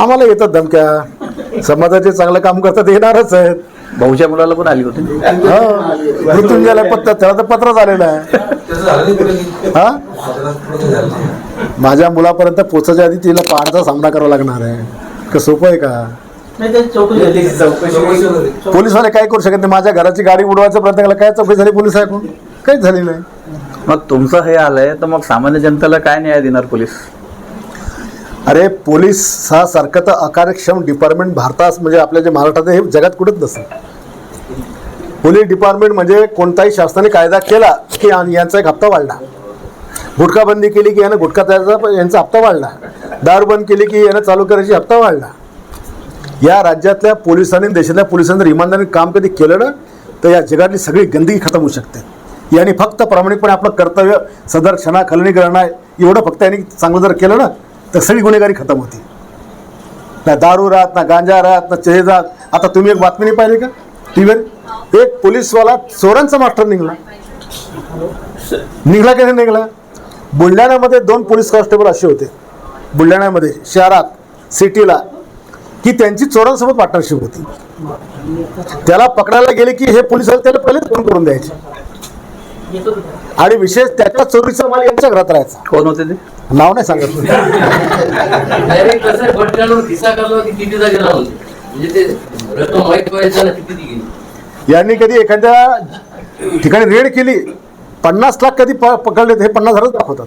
आम्हाला येतात धमक्या. समाजाचे चांगलं काम करतात येणारच आहेत. भाऊच्या मुलाला पण आली होती. हो मृत्युंजयला पत्र त्याला तर पत्र झालेलं आहे. हा? माझ्या मुलापर्यंत पोचायच्या आधी तिला पहाडचा सामना करावा लागणार आहे. का सोपं आहे का. पोलिसवाले काय करू शकत नाही? माझ्या घराची गाडी उडवायचा प्रयत्न केला काय चौकशी झाली पोलीस ऐकून काहीच झाली नाही. मग तुमचं हे आलंय तर मग सामान्य जनतेला काय न्याय देणार पोलीस? अरे पोलीस हा सारखं तर अकार्यक्षम डिपार्टमेंट भारतात म्हणजे आपल्या जे महाराष्ट्रात हे जगात कुठेच नसेल. पोलीस डिपार्टमेंट म्हणजे कोणताही शासनाने कायदा केला की आणि यांचा एक हप्ता वाढला. गुटखा बंदी केली की यानं गुटखा तयारचा पण यांचा हप्ता वाढला. दारू बंद केली की यानं चालू करायची हप्ता वाढला. या राज्यातल्या पोलिसांनी देशातल्या पोलिसांनी जर इमानदारीने काम कधी केलं ना तर या जगातली सगळी गंदगी खतम होऊ शकते. यांनी फक्त प्रामाणिकपणे आपलं कर्तव्य सदर क्षणा खलनी करणं एवढं फक्त यांनी चांगलं जर केलं ना तर सगळी गुन्हेगारी खतम होती. ना दारू राहत ना गांजा राहत ना चहे राहत आता तुम्ही एक बातमी नाही पाहिली का? टी व्हीवर एक पोलीसवाला चोरांचा मास्टर निघला. निघला की नाही निघला? बुलढाण्यामध्ये दोन पोलीस कॉन्स्टेबल असे होते. बुलढाण्यामध्ये शहरात सिटीला की त्यांची चोरांसोबत पार्टनरशिप होती. त्याला पकडायला गेले की हे पोलीस त्याला पहिलेच फोन करून द्यायचे. आणि विशेष त्याच्या चोरीचा माल यांच्या घरात राहायचा. कोण होते ते? नाव नाही सांगत. म्हणजे यांनी कधी एखाद्या ठिकाणी रेड केली पन्नास लाख कधी प- पकडले तर हे पन्नास हजारच दाखवतात.